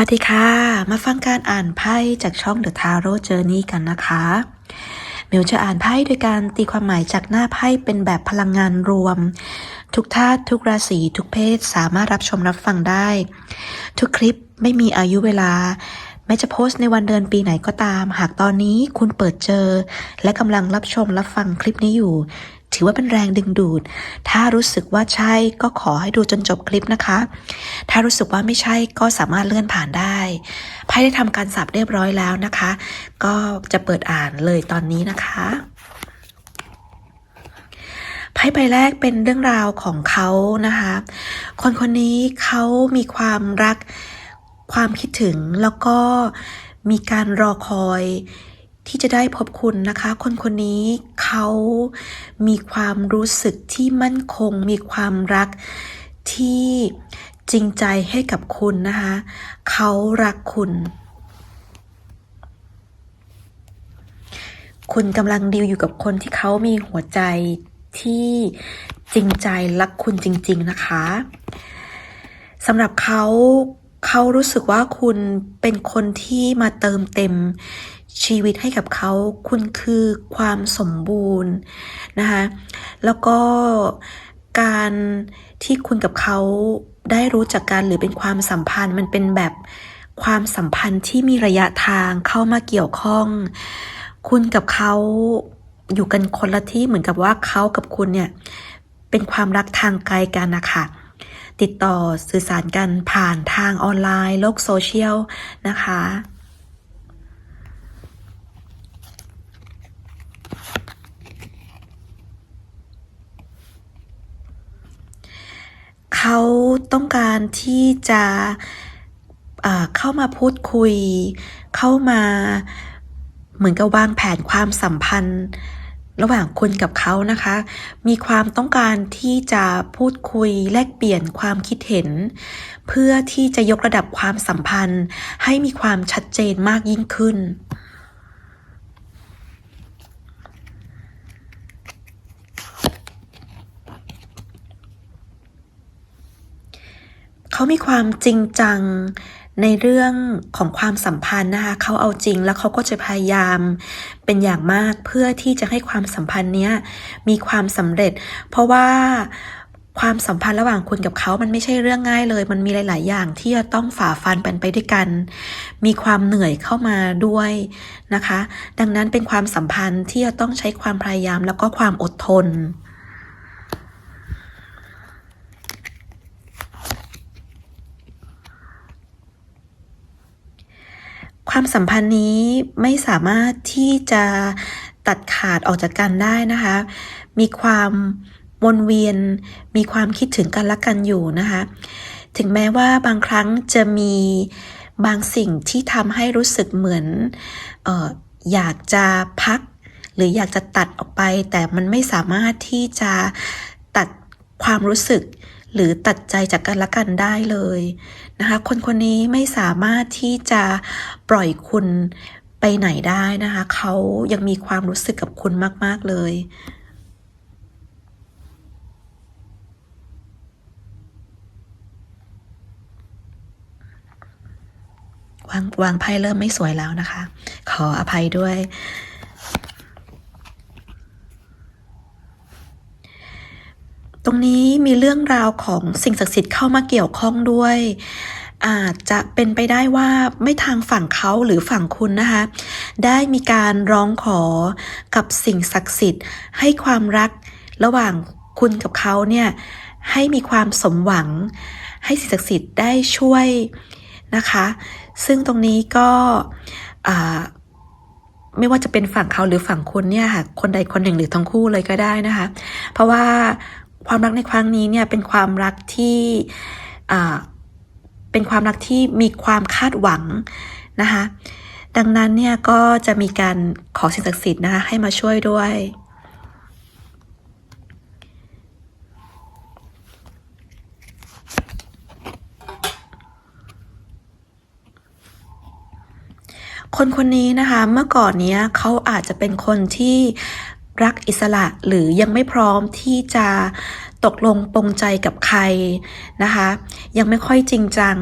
วัสดีค่ะ มาฟังการอ่านไพ่จากช่อง The Tarot Journey กันนะคะเมลจะอ่านไพ่โดยการตีความหมายจากหน้าไพ่เป็นแบบพลังงานรวม ทุกธาตุทุกราศีทุกเพศสามารถรับชมรับฟังได้ ทุกคลิปไม่มีอายุเวลา แม้จะโพสต์ในวันเดือนปีไหนก็ตาม หากตอนนี้คุณเปิดเจอ และกำลังรับชมรับฟังคลิปนี้อยู่ ถือว่าเป็นแรงดึงดูด ถ้ารู้สึกว่าใช่ก็ขอให้ดูจนจบคลิปนะคะ ถ้ารู้สึกว่าไม่ใช่ก็สามารถเลื่อนผ่านได้ไพ่ได้ทำการสับเรียบร้อยแล้วนะคะ ก็จะเปิดอ่านเลยตอนนี้นะคะไพ่ใบแรกเป็นเรื่องราวของเขานะคะ คนคนนี้เขามีความรักความคิดถึงแล้วก็มีการรอคอย ที่จะได้พบคุณนะคะ คนคนนี้เขามีความรู้สึกที่มั่นคง มีความรักที่จริงใจให้กับคุณนะคะ เขารักคุณ คุณกำลังดีลอยู่กับคนที่เขามีหัวใจที่จริงใจรักคุณจริง ๆ นะคะสำหรับเขาเขารู้สึกว่าคุณเป็นคนที่มาเติมเต็ม ชีวิตให้กับเขา คุณคือความสมบูรณ์นะคะแล้วก็การที่คุณกับเขาได้รู้จักกันหรือเป็นความสัมพันธ์ มันเป็นแบบความสัมพันธ์ที่มีระยะทางเข้ามาเกี่ยวข้อง คุณกับเขาอยู่กันคนละที่เหมือนกับว่าเขากับคุณเนี่ยเป็นความรักทางไกลกันนะคะติดต่อสื่อสารกันผ่านทางออนไลน์ โลกโซเชียลนะคะ เขาต้องการที่จะเข้ามาพูดคุย เข้ามาเหมือนกับวางแผนความสัมพันธ์ ระหว่างคุณกับเขานะคะ มีความต้องการที่จะพูดคุยแลกเปลี่ยนความคิดเห็น เพื่อที่จะยกระดับความสัมพันธ์ให้มีความชัดเจนมากยิ่งขึ้น เขามีความจริงจังในเรื่องของความสัมพันธ์นะคะเขาเอาจริงแล้วเขาก็จะพยายามเป็นอย่างมากเพื่อที่จะให้ความสัมพันธ์เนี้ยมีความสำเร็จ เพราะว่าความสัมพันธ์ระหว่างคุณกับเขา มันไม่ใช่เรื่องง่ายเลย มันมีหลาย ๆ อย่างที่จะต้องฝ่าฟันไปไปด้วยกัน มีความเหนื่อยเข้ามาด้วยนะคะ ดังนั้นเป็นความสัมพันธ์ที่จะต้องใช้ความพยายามแล้วก็ความอดทน ความสัมพันธ์นี้ไม่สามารถที่จะตัดขาดออกจากกันได้นะคะ มีความวนเวียน มีความคิดถึงกันและกันอยู่นะคะ ถึงแม้ว่าบางครั้งจะมีบางสิ่งที่ทำให้รู้สึกเหมือนอออยากจะพัก หรืออยากจะตัดออกไป แต่มันไม่สามารถที่จะตัดความรู้สึก หรือตัดใจจากกันและกันได้เลยนะคะ คนคนนี้ไม่สามารถที่จะปล่อยคุณไปไหนได้นะคะ เขายังมีความรู้สึกกับคุณมาก ๆ เลยวางวางไพ่เริ่มไม่สวยแล้วนะคะ ขออภัยด้วย รงนี้มีเรื่องราวของสิ่งศักดิ์สิทธิ์เข้ามาเกี่ยวข้องด้วย อาจจะเป็นไปได้ว่าไม่ทางฝั่งเขาหรือฝั่งคุณนะคะ ได้มีการร้องขอกับสิ่งศักดิ์สิทธิ์ ให้ความรักระหว่างคุณกับเขาเนี่ยให้มีความสมหวัง ให้สิ่งศักดิ์สิทธิ์ได้ช่วยนะคะ ซึ่งตรงนี้ก็ไม่ว่าจะเป็นฝั่งเขาหรือฝั่งคุณเนี่ยค่ะ คนใดคนหนึ่งหรือทั้งคู่เลยก็ได้นะคะ เพราะว่า ความรักในครั้งนี้เนี่ยเป็นความรักที่เป็นความรักที่มีความคาดหวังนะคะดังนั้นเนี่ยก็จะมีการขอสิ่งศักดิ์สิทธิ์นะคะให้มาช่วยด้วย คนคนนี้นะคะเมื่อก่อนเนี้ยเขาอาจจะเป็นคนที่ รักอิสระหรือยังไม่พร้อมที่จะตกลงปรงใจกับใครนะคะ ยังไม่ค่อยจริงจัง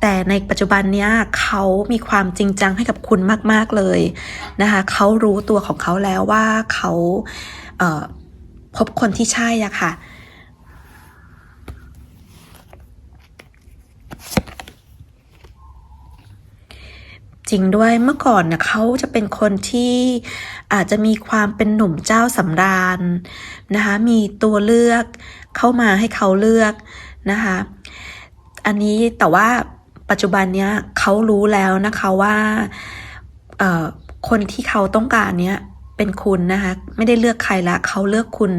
แต่ในปัจจุบันเนี้ยเขามีความจริงจังให้กับคุณมาก ๆ เลยนะคะเขารู้ตัวของเขาแล้วว่าเขาเพบคนที่ใช่อะค่ะ จริงด้วยเมื่อก่อนนะเขาจะเป็นคนที่อาจจะมีความเป็นหนุ่มเจ้าสำราญนะคะมีตัวเลือกเข้ามาให้เขาเลือกนะคะอันนี้แต่ว่าปัจจุบันเนี้ยเขารู้แล้วนะคะว่าคนที่เขาต้องการเนี้ยเป็นคุณนะคะไม่ได้เลือกใครละเขาเลือกคุณ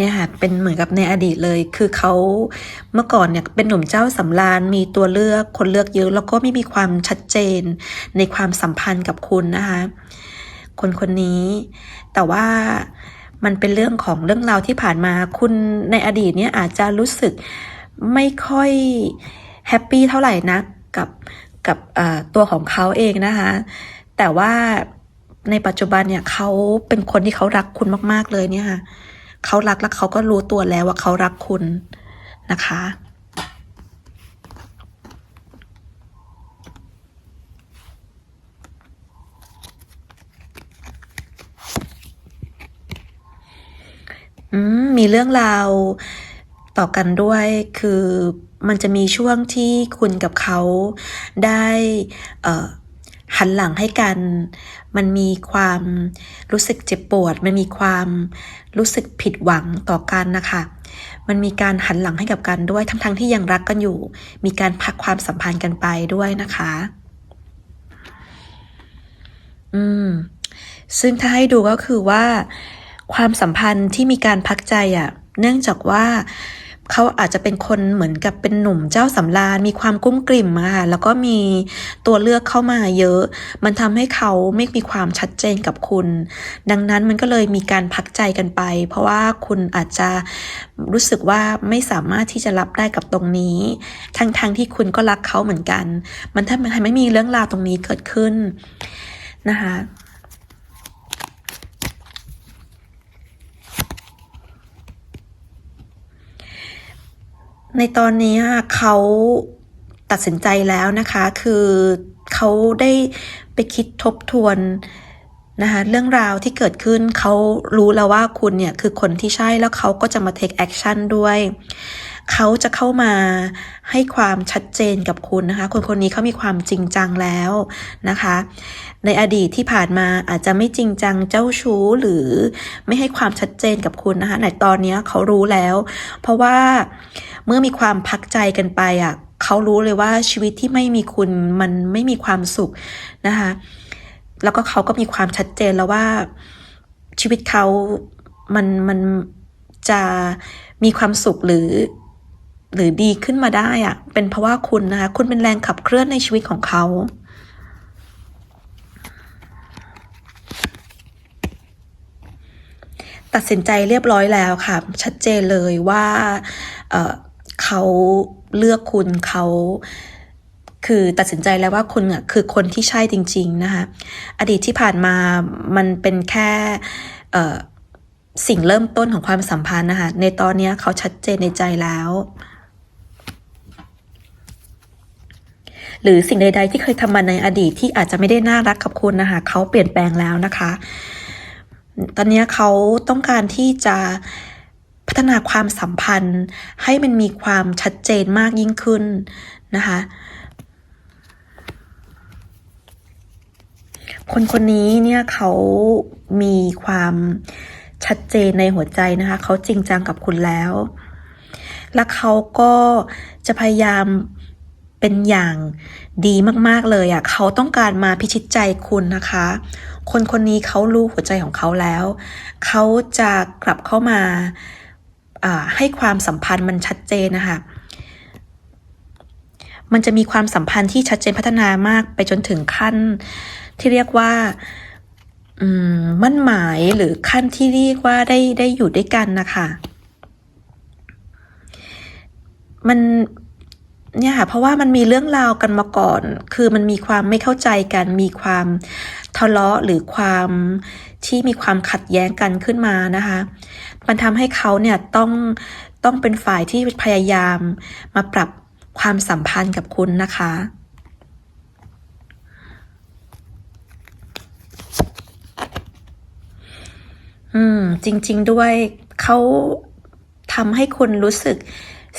เนี่ยค่ะเป็นเหมือนกับในอดีตเลย คือเขาเมื่อก่อนเนี่ยเป็นหนุ่มเจ้าสำราญมีตัวเลือกคนเลือกเยอะ แล้วก็ไม่มีความชัดเจนในความสัมพันธ์กับคุณนะคะ คนคนนี้ แต่ว่ามันเป็นเรื่องของเรื่องราวที่ผ่านมาคุณในอดีตเนี่ยอาจจะรู้สึกไม่ค่อยแฮปปี้เท่าไหร่นะกับกับตัวของเขาเองนะคะ แต่ว่าในปัจจุบันเนี่ยเขาเป็นคนที่เขารักคุณมาก ๆ เลยเนี่ยค่ะ เขารักแล้วเขาก็รู้ตัวแล้วว่าเขารักคุณนะคะอืมมีเรื่องราวต่อกันด้วยคือมันจะมีช่วงที่คุณกับเขาได้ หันหลังให้กัน มันมีความรู้สึกเจ็บปวด มันมีความรู้สึกผิดหวังต่อกันนะคะ มันมีการหันหลังให้กับกันด้วย ทั้งๆทที่ยังรักกันอยู่ มีการพักความสัมพันธ์กันไปด้วยนะคะ อืม ซึ่งถ้าให้ดูก็คือว่า ความสัมพันธ์ที่มีการพักใจอะ เนื่องจากว่า เขาอาจจะเป็นคนเหมือนกับเป็นหนุ่มเจ้าสำราญมีความกุ้มกลิ่มอะค่ะแล้วก็มีตัวเลือกเข้ามาเยอะ มันทำให้เขาไม่มีความชัดเจนกับคุณ ดังนั้นมันก็เลยมีการพักใจกันไป เพราะว่าคุณอาจจะรู้สึกว่าไม่สามารถที่จะรับได้กับตรงนี้ ทั้งๆทที่คุณก็รักเขาเหมือนกัน มันทำให้ไม่มีเรื่องราวตรงนี้เกิดขึ้นนะคะ ในตอนนี้เขาตัดสินใจแล้วนะคะ คือเขาได้ไปคิดทบทวนนะคะเรื่องราวที่เกิดขึ้นเขารู้แล้วว่าคุณเนี่ย คือคนที่ใช่แล้วเขาก็จะมา take action ด้วย เขาจะเข้ามาให้ความชัดเจนกับคุณนะคะ คนคนนี้เขามีความจริงจังแล้วนะคะ ในอดีตที่ผ่านมาอาจจะไม่จริงจังเจ้าชู้หรือไม่ให้ความชัดเจนกับคุณนะคะในตอนนี้เขารู้แล้ว เพราะว่าเมื่อมีความพักใจกันไปอะเขารู้เลยว่าชีวิตที่ไม่มีคุณมันไม่มีความสุขนะคะ แล้วก็เขาก็มีความชัดเจนแล้วว่าชีวิตเขามันมันจะมีความสุขหรือ หรือดีขึ้นมาได้อะเป็นเพราะว่าคุณนะคะคุณเป็นแรงขับเคลื่อนในชีวิตของเขาตัดสินใจเรียบร้อยแล้วค่ะ ชัดเจนเลยว่าเเขาเลือกคุณเขาคือตัดสินใจแล้วว่าคุณอะคือคนที่ใช่จริง ๆ นะคะ อดีตที่ผ่านมามันเป็นแค่สิ่งเริ่มต้นของความสัมพันธ์นะคะ ในตอนนี้เขาชัดเจนในใจแล้ว หรือสิ่งใด ๆ ที่เคยทำมาในอดีตที่อาจจะไม่ได้น่ารักกับคุณนะคะเขาเปลี่ยนแปลงแล้วนะคะ ตอนนี้เขาต้องการที่จะพัฒนาความสัมพันธ์ ให้มันมีความชัดเจนมากยิ่งขึ้นนะคะคนคนนี้เนี่ยเขามีความชัดเจนในหัวใจนะคะ เขาจริงจังกับคุณแล้ว และเขาก็จะพยายาม เป็นอย่างดีมากๆเลยอะเขาต้องการมาพิชิตใจคุณนะคะ คนคนนี้เขารู้หัวใจของเขาแล้ว เขาจะกลับเข้ามาให้ความสัมพันธ์มันชัดเจนนะคะ มันจะมีความสัมพันธ์ที่ชัดเจนพัฒนามากไปจนถึงขั้นที่เรียกว่ามั่นหมายหรือขั้นที่เรียกว่าได้ได้อยู่ด้วยกันนะคะ มัน เนี่ยค่ะเพราะว่ามันมีเรื่องราวกันมาก่อน คือมันมีความไม่เข้าใจกัน มีความทะเลาะหรือความที่มีความขัดแย้งกันขึ้นมานะคะ มันทำให้เขาเนี่ยต้องต้องเป็นฝ่ายที่พยายามมาปรับความสัมพันธ์กับคุณนะคะอืมจริง ๆด้วยเขาทำให้คุณรู้สึก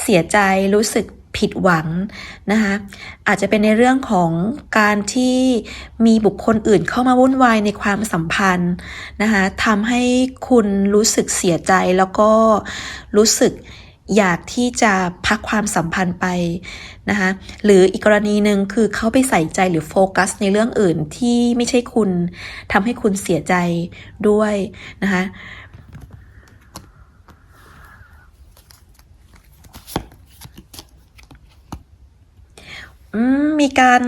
เสียใจรู้สึก ผิดหวังนะคะอาจจะเป็นในเรื่องของการที่มีบุคคลอื่นเข้ามาวุ่นวายในความสัมพันธ์นะคะทำให้คุณรู้สึกเสียใจแล้วก็รู้สึกอยากที่จะพักความสัมพันธ์ไปนะคะหรืออีกกรณีหนึ่งคือเขาไปใส่ใจหรือโฟกัสในเรื่องอื่นที่ไม่ใช่คุณทำให้คุณเสียใจด้วยนะคะ มีการ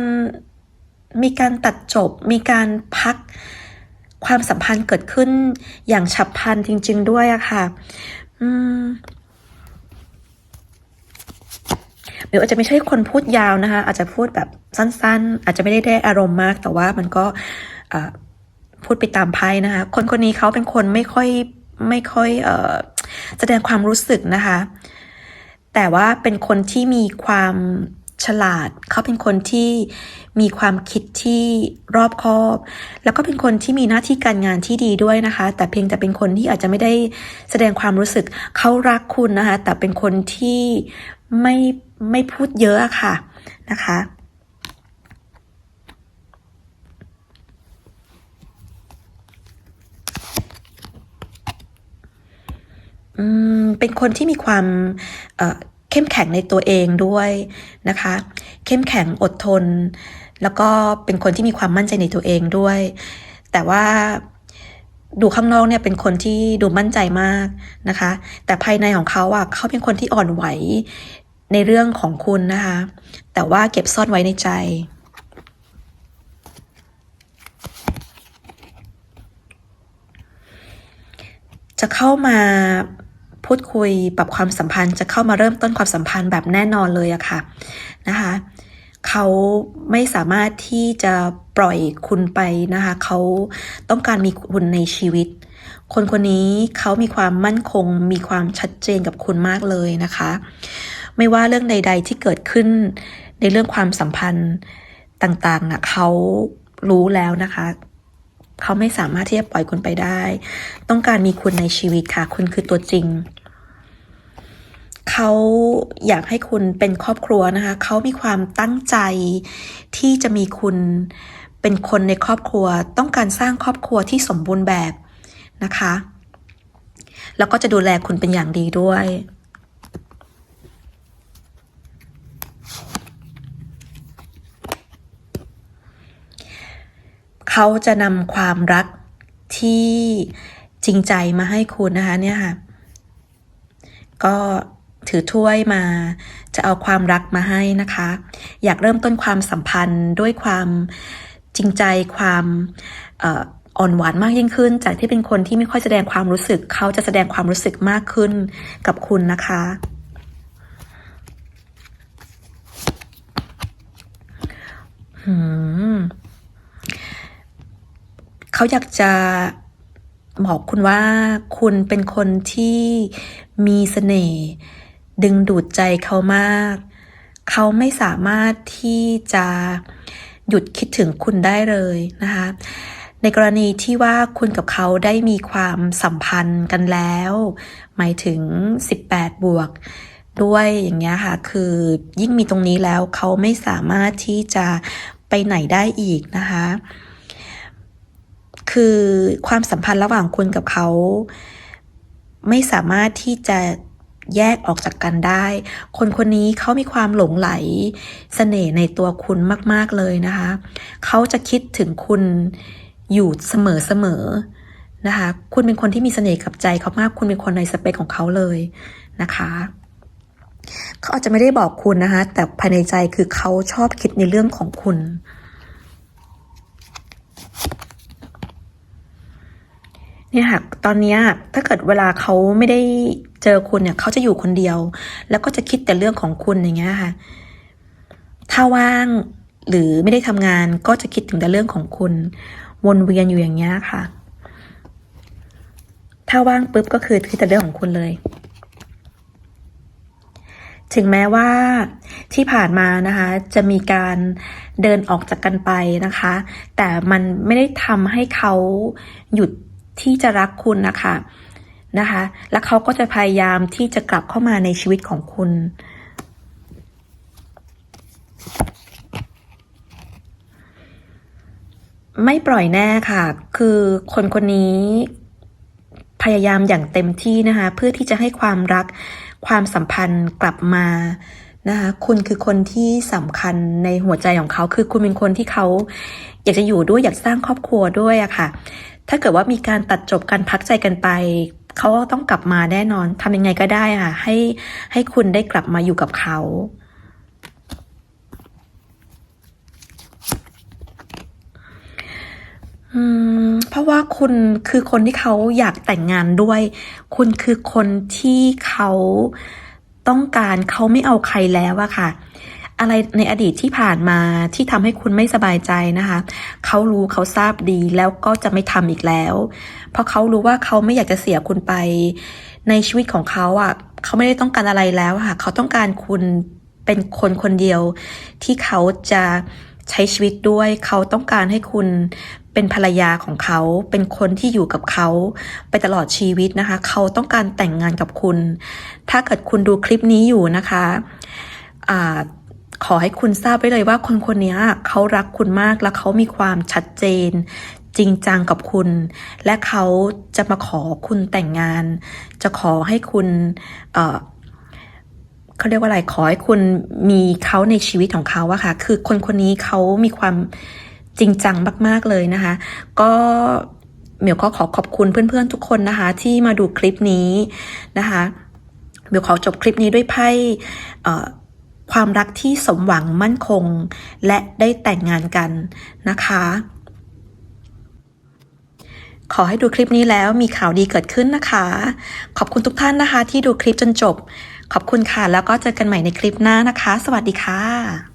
มีการตัดจบ มีการพักความสัมพันธ์เกิดขึ้นอย่างฉับพลันจริง ๆ ด้วยอะค่ะอืมเดี๋ยวอาจจะไม่ใช่คนพูดยาวนะคะ อาจจะพูดแบบสั้น ๆ อาจจะไม่ได้ได้อารมณ์มาก แต่ว่ามันก็พูดไปตามไพ่นะคะ คนคนนี้เขาเป็นคนไม่ค่อยไม่ค่อยอแสดงความรู้สึกนะคะ แต่ว่าเป็นคนที่มีความ ฉลาด เขาเป็นคนที่มีความคิดที่รอบคอบ แล้วก็เป็นคนที่มีหน้าที่การงานที่ดีด้วยนะคะ แต่เพียงแต่เป็นคนที่อาจจะไม่ได้แสดงความรู้สึก เขารักคุณนะคะ แต่เป็นคนที่ไม่ไม่พูดเยอะค่ะนะคะอืมเป็นคนที่มีความ เข้มแข็งในตัวเองด้วยนะคะ เข้มแข็งอดทน แล้วก็เป็นคนที่มีความมั่นใจในตัวเองด้วย แต่ว่าดูข้างนอกเนี่ยเป็นคนที่ดูมั่นใจมากนะคะ แต่ภายในของเขาอะเขาเป็นคนที่อ่อนไหวในเรื่องของคุณนะคะ แต่ว่าเก็บซ่อนไว้ในใจจะเข้ามา พูดคุยปรับความสัมพันธ์จะเข้ามาเริ่มต้นความสัมพันธ์แบบแน่นอนเลยอะค่ะนะคะเขาไม่สามารถที่จะปล่อยคุณไปนะคะเขาต้องการมีคุณในชีวิต คนคนนี้เขามีความมั่นคง มีความชัดเจนกับคุณมากเลยนะคะ ไม่ว่าเรื่องใด ๆ ที่เกิดขึ้นในเรื่องความสัมพันธ์ต่างๆอะเขารู้แล้วนะคะเขาไม่สามารถที่จะปล่อยคุณไปได้ ต้องการมีคุณในชีวิตค่ะ คุณคือตัวจริง เขาอยากให้คุณเป็นครอบครัวนะคะเขามีความตั้งใจที่จะมีคุณเป็นคนในครอบครัว ต้องการสร้างครอบครัวที่สมบูรณ์แบบนะคะ แล้วก็จะดูแลคุณเป็นอย่างดีด้วยเขาจะนำความรักที่จริงใจมาให้คุณนะคะเนี่ยค่ะ ก็ ถือถ้วยมาจะเอาความรักมาให้นะคะ อยากเริ่มต้นความสัมพันธ์ด้วยความจริงใจความอ่อนหวานมากยิ่งขึ้น จากที่เป็นคนที่ไม่ค่อยแสดงความรู้สึก เขาจะแสดงความรู้สึกมากขึ้นกับคุณนะคะ เขาอยากจะบอกคุณว่าคุณเป็นคนที่มีเสน่ห์ ดึงดูดใจเขามาก เขาไม่สามารถที่จะหยุดคิดถึงคุณได้เลยนะคะ ในกรณีที่ว่าคุณกับเขาได้มีความสัมพันธ์กันแล้ว หมายถึง 18 บวก ด้วยอย่างเงี้ยค่ะ คือยิ่งมีตรงนี้แล้วเขาไม่สามารถที่จะไปไหนได้อีกนะคะ คือความสัมพันธ์ระหว่างคุณกับเขา ไม่สามารถที่จะ แยกออกจากกันได้ คนคนนี้เขามีความหลงไหลเสน่ห์ในตัวคุณมาก ๆ เลยนะคะ เขาจะคิดถึงคุณอยู่เสมอๆนะคะ คุณเป็นคนที่มีเสน่ห์กับใจเขามาก คุณเป็นคนในสเปคของเขาเลยนะคะเขาอาจจะไม่ได้บอกคุณนะคะ แต่ภายในใจคือเขาชอบคิดในเรื่องของคุณ เนี่ยค่ะ ตอนนี้ถ้าเกิดเวลาเขาไม่ได้ เจอคุณเนี่ยเขาจะอยู่คนเดียว แล้วก็จะคิดแต่เรื่องของคุณอย่างเงี้ยค่ะ ถ้าว่างหรือไม่ได้ทำงานก็จะคิดถึงแต่เรื่องของคุณ วนเวียนอยู่อย่างเงี้ยค่ะ ถ้าว่างปุ๊บก็คือคิดแต่เรื่องของคุณเลย ถึงแม้ว่าที่ผ่านมานะคะ จะมีการเดินออกจากกันไปนะคะ แต่มันไม่ได้ทำให้เขาหยุดที่จะรักคุณนะคะ นะคะ และเขาก็จะพยายามที่จะกลับเข้ามาในชีวิตของคุณ ไม่ปล่อยแน่ค่ะ คือคนคนนี้พยายามอย่างเต็มที่นะคะ เพื่อที่จะให้ความรักความสัมพันธ์กลับมานะคะคุณคือคนที่สำคัญในหัวใจของเขา คือคุณเป็นคนที่เขาอยากจะอยู่ด้วยอยากสร้างครอบครัวด้วยอะค่ะ ถ้าเกิดว่ามีการตัดจบการพักใจกันไป เขาต้องกลับมาแน่นอนทำยังไงก็ได้ค่ะ ให้ให้คุณได้กลับมาอยู่กับเขาอืมเพราะว่าคุณคือคนที่เขาอยากแต่งงานด้วย คุณคือคนที่เขาต้องการเขาไม่เอาใครแล้วอะค่ะ อะไรในอดีตที่ผ่านมาที่ทำให้คุณไม่สบายใจนะคะ เขารู้เขาทราบดีแล้วก็จะไม่ทำอีกแล้ว เพราะเขารู้ว่าเขาไม่อยากจะเสียคุณไป ในชีวิตของเขาอะเขาไม่ได้ต้องการอะไรแล้วค่ะ เขาต้องการคุณเป็นคนคนเดียว ที่เขาจะใช้ชีวิตด้วย เขาต้องการให้คุณเป็นภรรยาของเขา เป็นคนที่อยู่กับเขาไปตลอดชีวิตนะคะ เขาต้องการแต่งงานกับคุณ ถ้าเกิดคุณดูคลิปนี้อยู่นะคะ อ่า ขอให้คุณทราบไว้เลยว่าคนคนนี้เขารักคุณมากและเขามีความชัดเจน จริงจังกับคุณ และเขาจะมาขอคุณแต่งงาน จะขอให้คุณเเขาเรียกว่าอะไรขอให้คุณมีเขาในชีวิตของเขาอะค่ะ คือคนคนนี้เขามีความจริงจังมาก ๆ เลยนะคะ ก็เหมียวก็ขอขอบคุณเพื่อน ๆ ทุกคนนะคะ ที่มาดูคลิปนี้นะคะเหมียวขอจบคลิปนี้ด้วยไพ่ ความรักที่สมหวังมั่นคง และได้แต่งงานกันนะคะ ขอให้ดูคลิปนี้แล้วมีข่าวดีเกิดขึ้นนะคะ ขอบคุณทุกท่านนะคะ ที่ดูคลิปจนจบ ขอบคุณค่ะ แล้วก็เจอกันใหม่ในคลิปหน้านะคะ สวัสดีค่ะ